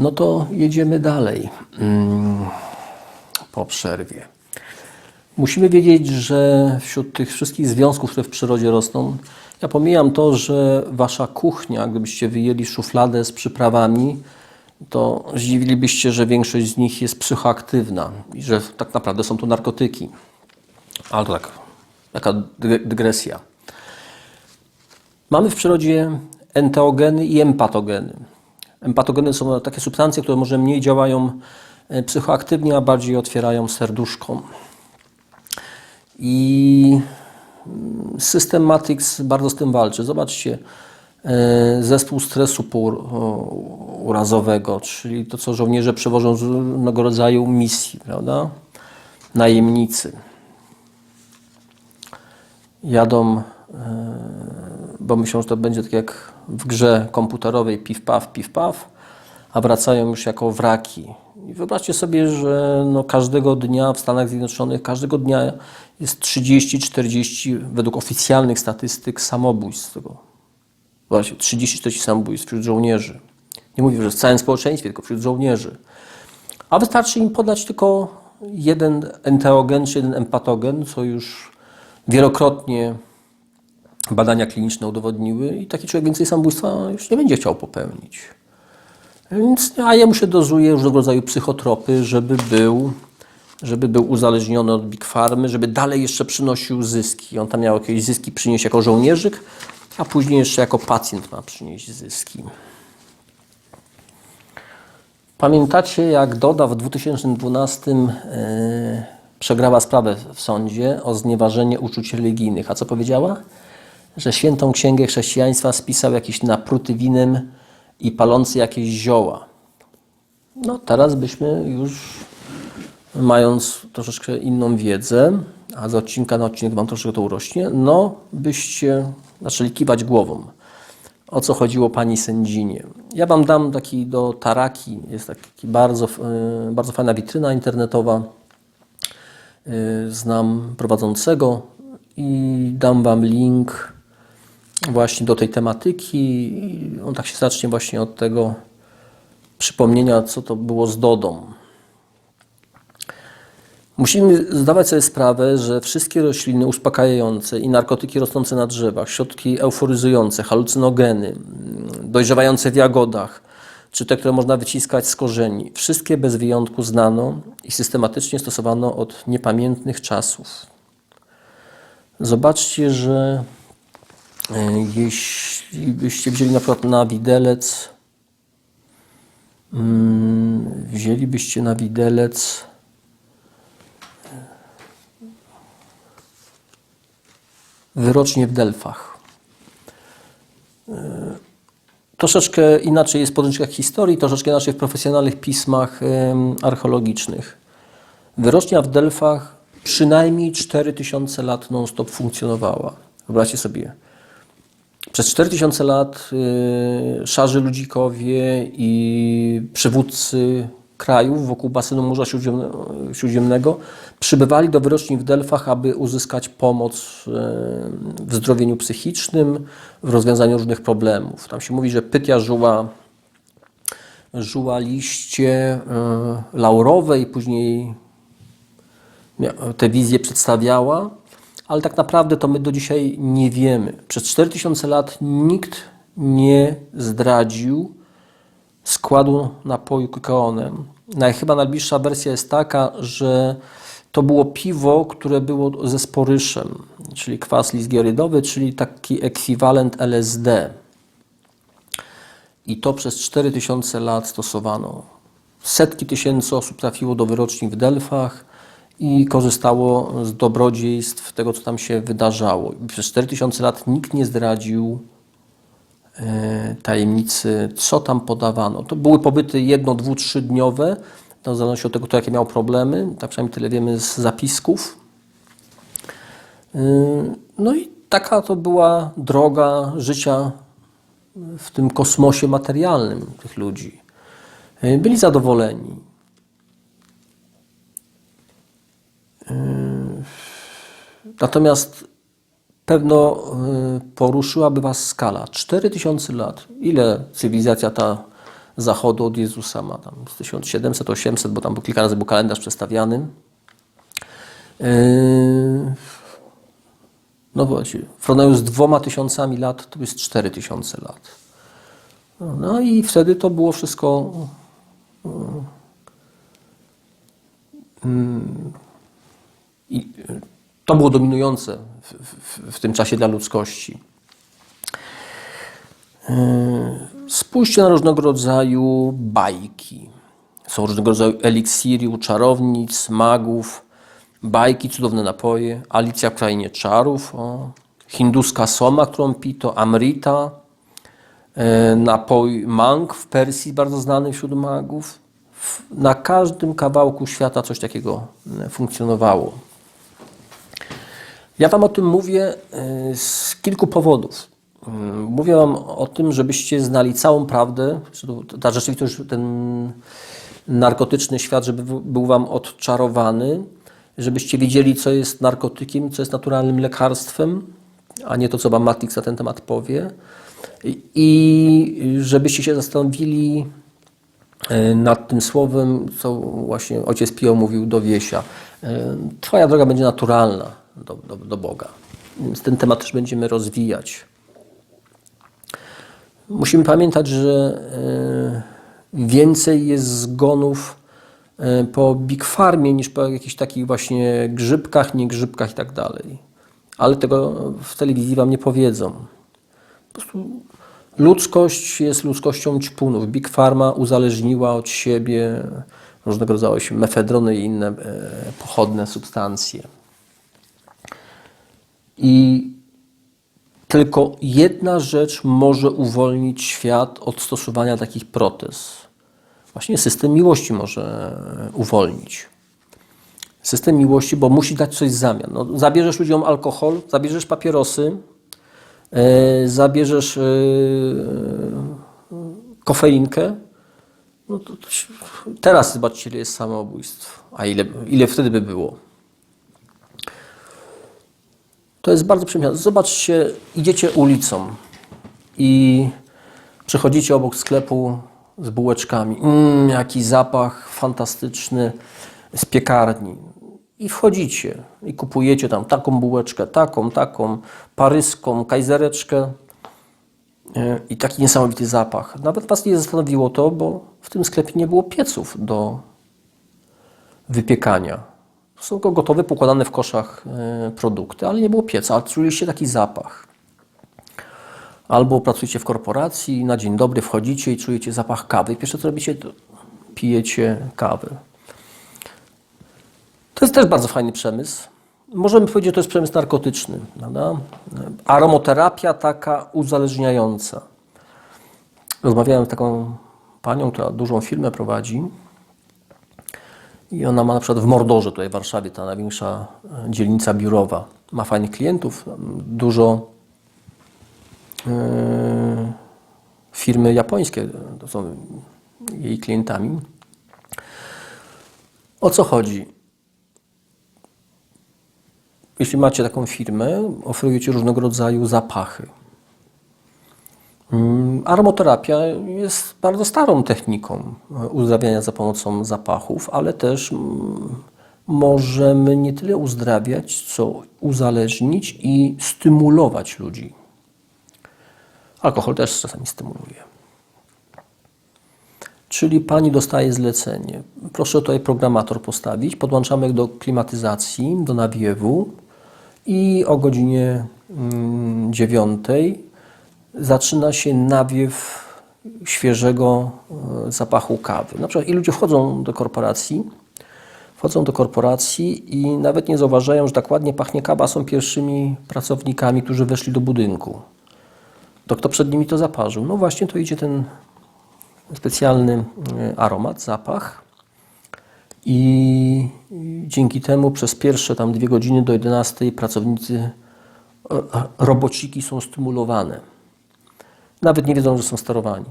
No to jedziemy dalej mm, po przerwie. Musimy wiedzieć, że wśród tych wszystkich związków, które w przyrodzie rosną, ja pomijam to, że wasza kuchnia, gdybyście wyjęli szufladę z przyprawami, to zdziwilibyście, że większość z nich jest psychoaktywna i że tak naprawdę są to narkotyki. Ale to tak, taka dy- dygresja. Mamy w przyrodzie enteogeny i empatogeny. Empatogeny są takie substancje, które może mniej działają e, psychoaktywnie, a bardziej otwierają serduszko. I mm, Systematics bardzo z tym walczy. Zobaczcie, e, zespół stresu pourazowego, czyli to, co żołnierze przewożą z różnego rodzaju misji, prawda? Najemnicy. Jadą, e, bo myślą, że to będzie tak jak w grze komputerowej piw-paw, piw-paw, a wracają już jako wraki. I wyobraźcie sobie, że no każdego dnia w Stanach Zjednoczonych, każdego dnia jest 30-40 według oficjalnych statystyk samobójstw. Właśnie 30-40 samobójstw wśród żołnierzy. Nie mówię, że w całym społeczeństwie, tylko wśród żołnierzy. A wystarczy im podać tylko jeden enteogen czy jeden empatogen, co już wielokrotnie badania kliniczne udowodniły i taki człowiek więcej samobójstwa już nie będzie chciał popełnić. Więc, a jemu się dozuje różnego rodzaju psychotropy, żeby był, żeby był uzależniony od Big Farmy, żeby dalej jeszcze przynosił zyski. On tam miał jakieś zyski przynieść jako żołnierzyk, a później jeszcze jako pacjent ma przynieść zyski. Pamiętacie, jak Doda w 2012 e, przegrała sprawę w sądzie o znieważenie uczuć religijnych. A co powiedziała? Że świętą księgę chrześcijaństwa spisał jakiś napruty winem i palący jakieś zioła. No teraz byśmy już, mając troszeczkę inną wiedzę, a z odcinka na odcinek Wam troszeczkę to urośnie, no byście zaczęli kiwać głową. O co chodziło Pani sędzinie? Ja Wam dam taki do Taraki, jest taki bardzo, e, bardzo fajna witryna internetowa. E, Znam prowadzącego i dam Wam link właśnie do tej tematyki. On tak się zacznie właśnie od tego przypomnienia, co to było z Dodą. Musimy zdawać sobie sprawę, że wszystkie rośliny uspokajające i narkotyki rosnące na drzewach, środki euforyzujące, halucynogeny, dojrzewające w jagodach, czy te, które można wyciskać z korzeni, wszystkie bez wyjątku znano i systematycznie stosowano od niepamiętnych czasów. Zobaczcie, że jeśli byście wzięli na przykład na widelec, mm, wzięlibyście na widelec wyrocznie w Delfach. E, Troszeczkę inaczej jest w podręcznikach historii, troszeczkę inaczej w profesjonalnych pismach archeologicznych. Wyrocznia w Delfach przynajmniej 4000 lat non-stop funkcjonowała. Wyobraźcie sobie, przez 4000 lat y, szarzy ludzikowie i przywódcy krajów wokół basenu Morza Śródziemne- Śródziemnego przybywali do wyroczni w Delfach, aby uzyskać pomoc y, w zdrowieniu psychicznym, w rozwiązaniu różnych problemów. Tam się mówi, że Pytia żyła, żyła liście y, laurowe i później te wizje przedstawiała, ale tak naprawdę to my do dzisiaj nie wiemy. Przez 4000 lat nikt nie zdradził składu napoju kakaonem. Naj- Chyba najbliższa wersja jest taka, że to było piwo, które było ze sporyszem, czyli kwas lisgierydowy, czyli taki ekwiwalent LSD. I to przez 4000 lat stosowano. Setki tysięcy osób trafiło do wyroczni w Delfach i korzystało z dobrodziejstw tego, co tam się wydarzało. Przez 4000 lat nikt nie zdradził e, tajemnicy, co tam podawano. To były pobyty jedno, dwu, trzydniowe, w zależności od tego, kto jakie miał problemy, tak przynajmniej tyle wiemy z zapisków. Yy, No i taka to była droga życia w tym kosmosie materialnym tych ludzi. Yy, Byli zadowoleni. Yy, Natomiast pewno y, poruszyłaby Was skala. 4000 lat. Ile cywilizacja ta zachodu od Jezusa ma tam z 1700, 800, bo tam kilka razy był kalendarz przestawiany. Yy, no właśnie, w porównaniu z dwoma tysiącami lat to jest cztery tysiące lat. No, no i wtedy to było wszystko mm, i to było dominujące w, w, w tym czasie dla ludzkości. Yy, Spójrzcie na różnego rodzaju bajki. Są różnego rodzaju eliksiry, czarownic, magów, bajki, cudowne napoje, Alicja w Krainie Czarów, o, hinduska soma, którą pito, Amrita, e, napój mang w Persji, bardzo znany wśród magów. Na każdym kawałku świata coś takiego e, funkcjonowało. Ja Wam o tym mówię e, z kilku powodów. Mm, Mówię Wam o tym, żebyście znali całą prawdę, ta rzeczywistość, ten narkotyczny świat, żeby był Wam odczarowany, żebyście wiedzieli, co jest narkotykiem, co jest naturalnym lekarstwem, a nie to, co Wam Matrix na ten temat powie. I- żebyście się zastanowili e, nad tym słowem, co właśnie ojciec Pio mówił do Wiesia. E, Twoja droga będzie naturalna do, do, do Boga. Więc ten temat też będziemy rozwijać. Musimy pamiętać, że e, więcej jest zgonów e, po Big Farmie niż po jakichś takich właśnie grzybkach, nie grzybkach i tak dalej. Ale tego w telewizji wam nie powiedzą. Po prostu ludzkość jest ludzkością ćpunów. Big Pharma uzależniła od siebie różnego rodzaju mefedrony i inne e, pochodne substancje. I tylko jedna rzecz może uwolnić świat od stosowania takich protez. Właśnie system miłości może uwolnić. System miłości, bo musi dać coś w zamian. No, zabierzesz ludziom alkohol, zabierzesz papierosy, e, zabierzesz e, kofeinkę. No to, to teraz zobaczcie, ile jest samobójstw, a ile, ile wtedy by było. To jest bardzo przyjemne. Zobaczcie, idziecie ulicą i przechodzicie obok sklepu z bułeczkami. Mmm, jaki zapach fantastyczny z piekarni. I wchodzicie i kupujecie tam taką bułeczkę, taką, taką, paryską, kajzereczkę e, i taki niesamowity zapach. Nawet Was nie zastanowiło to, bo w tym sklepie nie było pieców do wypiekania. Są go gotowe, pokładane w koszach e, produkty, ale nie było pieca, ale czuliście taki zapach. Albo pracujecie w korporacji, na dzień dobry wchodzicie i czujecie zapach kawy. Pierwsze co robicie, to pijecie kawę. To jest też bardzo fajny przemysł. Możemy powiedzieć, że to jest przemysł narkotyczny. Prawda? Aromoterapia taka uzależniająca. Rozmawiałem z taką panią, która dużą firmę prowadzi. I ona ma na przykład w Mordorze, tutaj w Warszawie, ta największa e, dzielnica biurowa. Ma fajnych klientów, dużo e, firmy japońskie to są jej klientami. O co chodzi? Jeśli macie taką firmę, oferujecie różnego rodzaju zapachy. Mm, Aromoterapia jest bardzo starą techniką e, uzdrawiania za pomocą zapachów, ale też mm, możemy nie tyle uzdrawiać, co uzależnić i stymulować ludzi. Alkohol też czasami stymuluje. Czyli pani dostaje zlecenie. Proszę tutaj programator postawić. Podłączamy do klimatyzacji, do nawiewu i o godzinie mm, dziewiątej zaczyna się nawiew świeżego e, zapachu kawy. Na przykład i ludzie wchodzą do korporacji, wchodzą do korporacji i nawet nie zauważają, że tak ładnie pachnie kawa, są pierwszymi pracownikami, którzy weszli do budynku. To kto przed nimi to zaparzył? No właśnie, to idzie ten specjalny e, aromat, zapach. I dzięki temu przez pierwsze tam dwie godziny do 11 pracownicy, e, robociki są stymulowane. Nawet nie wiedzą, że są sterowani.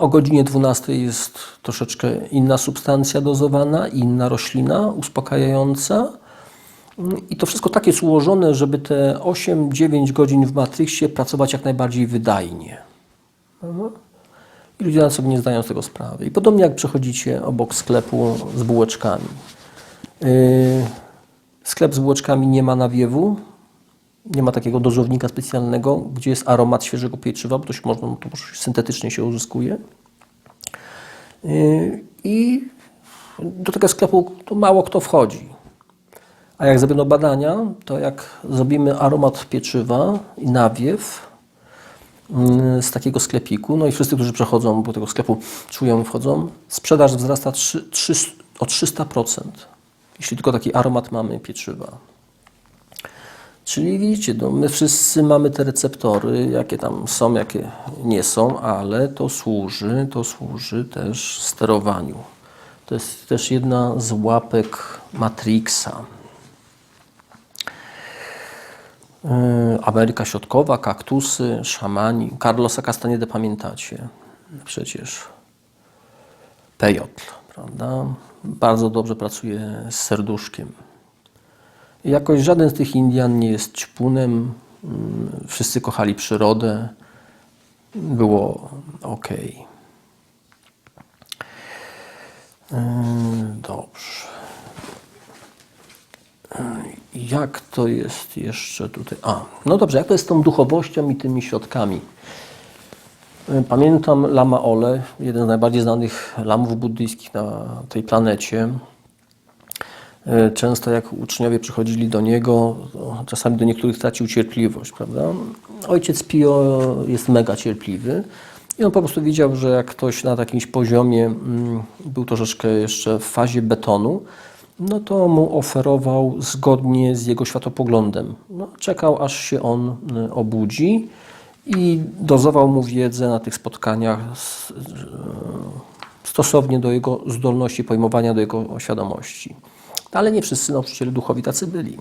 O godzinie 12 jest troszeczkę inna substancja dozowana, inna roślina uspokajająca. I to wszystko tak jest ułożone, żeby te 8-9 godzin w Matrixie pracować jak najbardziej wydajnie. I ludzie nawet sobie nie zdają z tego sprawy. I podobnie jak przechodzicie obok sklepu z bułeczkami. Yy, sklep z bułeczkami nie ma nawiewu, nie ma takiego dożownika specjalnego, gdzie jest aromat świeżego pieczywa, bo to się można, to syntetycznie się uzyskuje. Yy, I do tego sklepu to mało kto wchodzi. A jak zrobiono badania, to jak zrobimy aromat pieczywa i nawiew yy, z takiego sklepiku, no i wszyscy, którzy przechodzą do tego sklepu, czują wchodzą, sprzedaż wzrasta 3, 3, o 300%, jeśli tylko taki aromat mamy pieczywa. Czyli widzicie, no my wszyscy mamy te receptory, jakie tam są, jakie nie są, ale to służy, to służy też sterowaniu. To jest też jedna z łapek Matrixa. Yy, Ameryka Środkowa, kaktusy, szamani. Carlosa Castanedę pamiętacie przecież. Pejotl, prawda? Bardzo dobrze pracuje z serduszkiem. Jakoś żaden z tych Indian nie jest ćpunem. Mm, Wszyscy kochali przyrodę. Było ok. Dobrze. Yy, Jak to jest jeszcze tutaj? A, no dobrze, jak to jest z tą duchowością i tymi środkami? Yy, Pamiętam Lama Ole, jeden z najbardziej znanych lamów buddyjskich na tej planecie. E, Często jak uczniowie przychodzili do niego, czasami do niektórych tracił cierpliwość, prawda? Ojciec Pio jest mega cierpliwy i on po prostu widział, że jak ktoś na jakimś poziomie mm, był troszeczkę jeszcze w fazie betonu, no to mu oferował zgodnie z jego światopoglądem. No, czekał aż się on y, obudzi i dozował mu wiedzę na tych spotkaniach y, stosownie do jego zdolności pojmowania, do jego świadomości. Ale nie wszyscy nauczyciele duchowi tacy byli.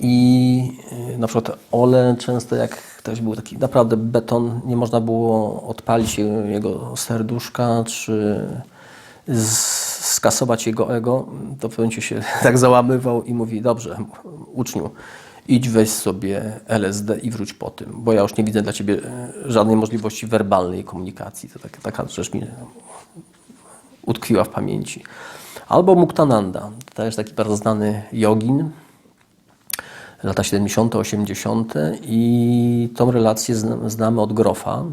I y, na przykład Ole często jak ktoś był taki naprawdę beton, nie można było odpalić jego- serduszka, czy skasować jego ego, to w momencie się tak załamywał i mówi, dobrze, uczniu, idź weź sobie LSD i wróć po tym, bo ja już nie widzę dla Ciebie e, żadnej możliwości werbalnej komunikacji. To taka, taka rzecz mi utkwiła w pamięci. Albo Muktananda, to też taki bardzo znany jogin, lata 70., 80. i tą relację zna- znamy od Grofa.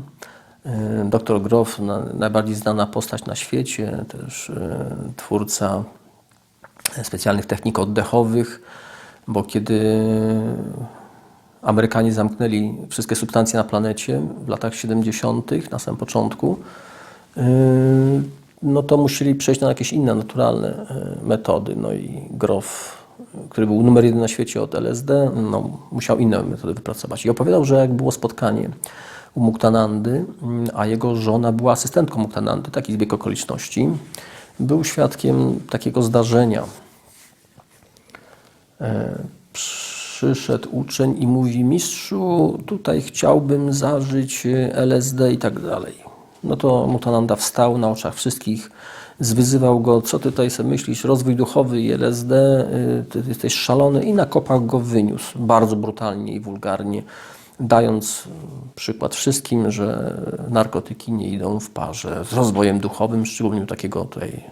Y, Doktor Grof, na- najbardziej znana postać na świecie, też y, twórca specjalnych technik oddechowych, bo kiedy Amerykanie zamknęli wszystkie substancje na planecie w latach 70., na samym początku, y, no to musieli przejść na jakieś inne naturalne y, metody. No i Grof, który był numer jeden na świecie od LSD, no, musiał inne metody wypracować. I opowiadał, że jak było spotkanie u Muktanandy, mm, a jego żona była asystentką Muktanandy, taki zbieg okoliczności, był świadkiem takiego zdarzenia. E, Przyszedł uczeń i mówi, mistrzu, tutaj chciałbym zażyć e, LSD i tak dalej. No to Mutananda wstał na oczach wszystkich, zwyzywał go, co ty tutaj sobie myślisz, rozwój duchowy i LSD, y, ty jesteś szalony i na kopach go wyniósł, bardzo brutalnie i wulgarnie, dając przykład wszystkim, że narkotyki nie idą w parze z rozwojem duchowym, szczególnie takiego tutaj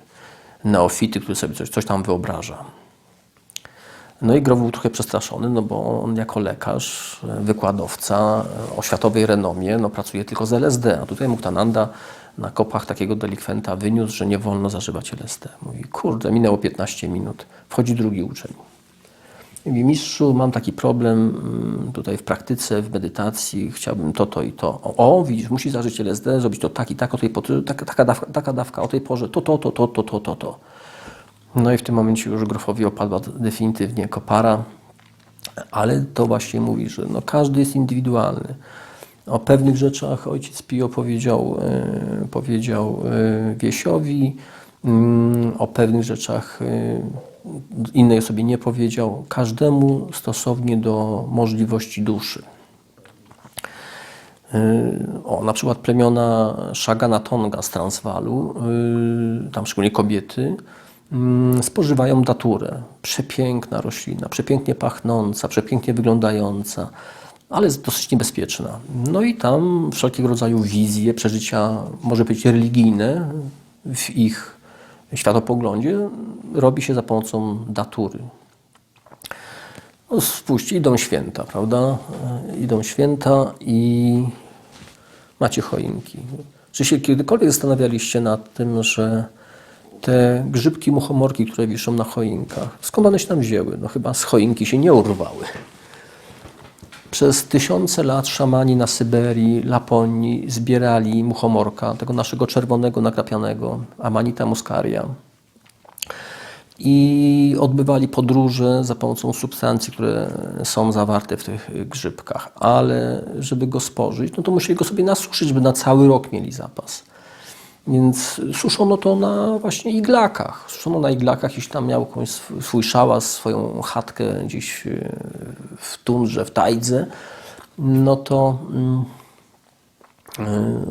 neofity, który sobie coś, coś tam wyobraża. No i Grow był trochę przestraszony, no bo on jako lekarz, e, wykładowca e, o światowej renomie, no pracuje tylko z LSD, a tutaj Muktananda na kopach takiego delikwenta wyniósł, że nie wolno zażywać LSD. Mówi, kurde, minęło 15 minut, wchodzi drugi uczeń. Mówi, mistrzu, mam taki problem mm, tutaj w praktyce, w medytacji, chciałbym to, to i to. O, o widzisz, musi zażyć LSD, zrobić to tak i tak, o tej, taka, dawka, taka dawka o tej porze, to, to, to, to, to, to, to. to. No i w tym momencie już Grofowi opadła definitywnie kopara, ale to właśnie mówi, że no każdy jest indywidualny. O pewnych rzeczach ojciec Pio powiedział, e, powiedział e, Wiesiowi, mm, o pewnych rzeczach e, innej osobie nie powiedział. Każdemu stosownie do możliwości duszy. O, na przykład plemiona Shagana Tonga z Transwalu, tam szczególnie kobiety, spożywają daturę. Przepiękna roślina, przepięknie pachnąca, przepięknie wyglądająca. ale dosyć niebezpieczna. No i tam wszelkiego rodzaju wizje, przeżycia, może być religijne w ich światopoglądzie robi się za pomocą datury. No, spójrzcie, idą święta, prawda? Idą święta i macie choinki. Czy się kiedykolwiek zastanawialiście nad tym, że te grzybki muchomorki, które wiszą na choinkach, skąd one się tam wzięły? No chyba z choinki się nie urwały. Przez tysiące lat szamani na Syberii, Laponii zbierali muchomorka, tego naszego czerwonego nakrapianego, Amanita muscaria. I odbywali podróże za pomocą substancji, które są zawarte w tych grzybkach. Ale żeby go spożyć, no to musieli go sobie nasuszyć, żeby na cały rok mieli zapas. Więc suszono to na właśnie iglakach. Suszono na iglakach, jeśli tam miał jakąś sw- swój szałas, swoją chatkę gdzieś e, w tundrze, w tajdze, no to mm, e,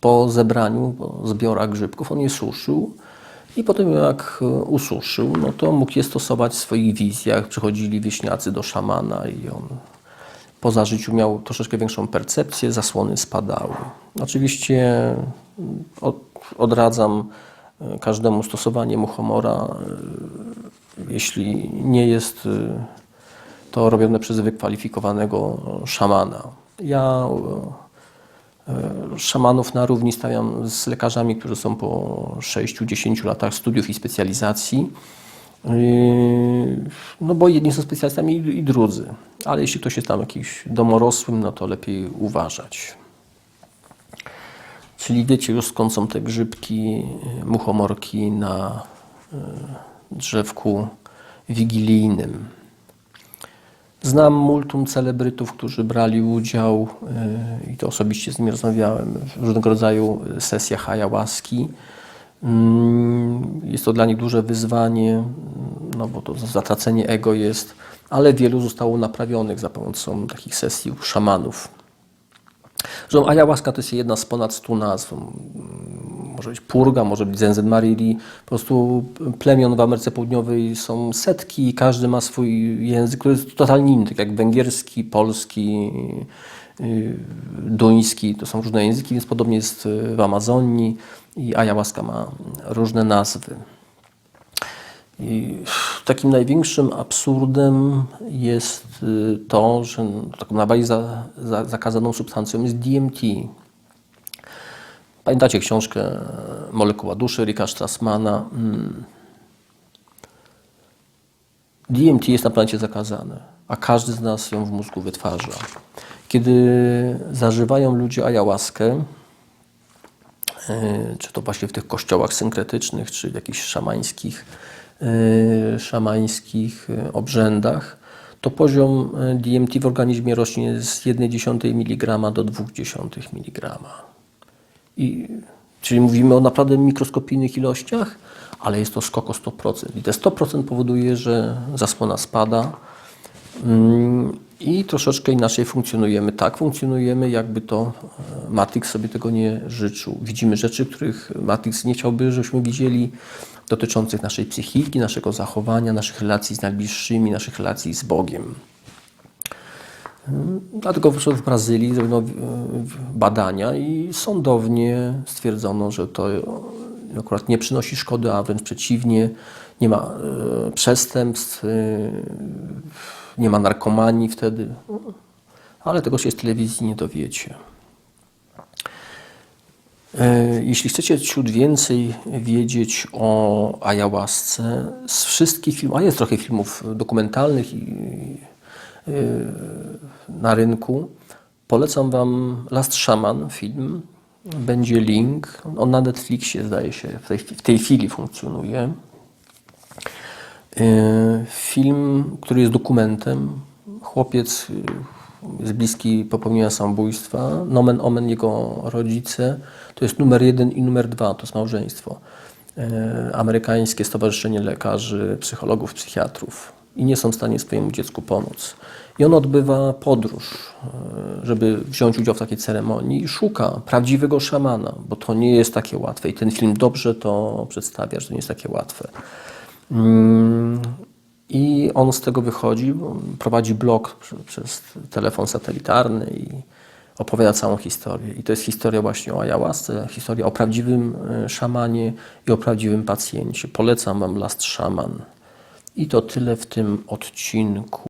po zebraniu, po zbiorach grzybków on je suszył i potem jak ususzył, no to mógł je stosować w swoich wizjach. Przychodzili wieśniacy do szamana i on po zażyciu miał troszeczkę większą percepcję, zasłony spadały. Oczywiście od, odradzam e, każdemu stosowanie muchomora, e, jeśli nie jest e, to robione przez wykwalifikowanego szamana. Ja szamanów na równi stawiam z lekarzami, którzy są po 6-10 latach studiów i specjalizacji. No bo jedni są specjalistami i drudzy. Ale jeśli ktoś jest tam jakiś domorosłym, no to lepiej uważać. Czyli wiecie już skąd są te grzybki, yy, muchomorki na yy, drzewku wigilijnym. Znam multum celebrytów, którzy brali udział yy, i to osobiście z nimi rozmawiałem w różnego rodzaju sesjach ayahuaski. Mm, Jest to dla nich duże wyzwanie, no bo to zatracenie ego jest, ale wielu zostało naprawionych za pomocą takich sesji u szamanów. Zresztą ayahuasca to jest jedna z ponad 100 nazw. Mm, Może być purga, może być zenzen mariri. Po prostu plemion w Ameryce Południowej są setki i każdy ma swój język, który jest totalnie inny, tak jak węgierski, polski, yy, duński. To są różne języki, więc podobnie jest w Amazonii i ayahuasca ma różne nazwy. I takim największym absurdem jest y, to, że taką najbardziej za, za, zakazaną substancją jest DMT. Pamiętacie książkę Molekuła duszy Ricka Strassmana? Mm. DMT jest na planecie zakazane, a każdy z nas ją w mózgu wytwarza. Kiedy zażywają ludzie ayahuaskę, y, czy to właśnie w tych kościołach synkretycznych, czy w jakichś szamańskich, szamańskich y, obrzędach, to poziom y, DMT w organizmie rośnie z 1,1 mg do 0,2 mg. I, czyli mówimy o naprawdę mikroskopijnych ilościach, ale jest to skok o 100%. I te 100% powoduje, że zasłona spada mm, i troszeczkę inaczej funkcjonujemy. Tak funkcjonujemy, jakby to e, Matrix sobie tego nie życzył. Widzimy rzeczy, których Matrix nie chciałby, żebyśmy widzieli, dotyczących naszej psychiki, naszego zachowania, naszych relacji z najbliższymi, naszych relacji z Bogiem. Dlatego wyszło w Brazylii zrobiono e, badania i sądownie stwierdzono, że to akurat nie przynosi szkody, a wręcz przeciwnie, nie ma e, przestępstw, e, nie ma narkomanii wtedy, ale tego się z telewizji nie dowiecie. E, Jeśli chcecie ciut więcej wiedzieć o ayahuasce, z wszystkich filmów, a jest trochę filmów dokumentalnych e, na rynku, polecam Wam Last Shaman film. Będzie link. On na Netflixie zdaje się w tej, w tej chwili funkcjonuje. E, Film, który jest dokumentem. Chłopiec y, jest bliski popełnienia samobójstwa. Nomen omen jego rodzice. To jest numer jeden i numer dwa, to jest małżeństwo. E, Amerykańskie Stowarzyszenie Lekarzy, Psychologów, Psychiatrów. I nie są w stanie swojemu dziecku pomóc. I on odbywa podróż, e, żeby wziąć udział w takiej ceremonii i szuka prawdziwego szamana, bo to nie jest takie łatwe. I ten film dobrze to przedstawia, że to nie jest takie łatwe. I on z tego wychodzi, prowadzi blog prze- przez telefon satelitarny i opowiada całą historię. I to jest historia właśnie o ayahuasce, historia o prawdziwym e, szamanie i o prawdziwym pacjencie. Polecam Wam Last Shaman. I to tyle w tym odcinku.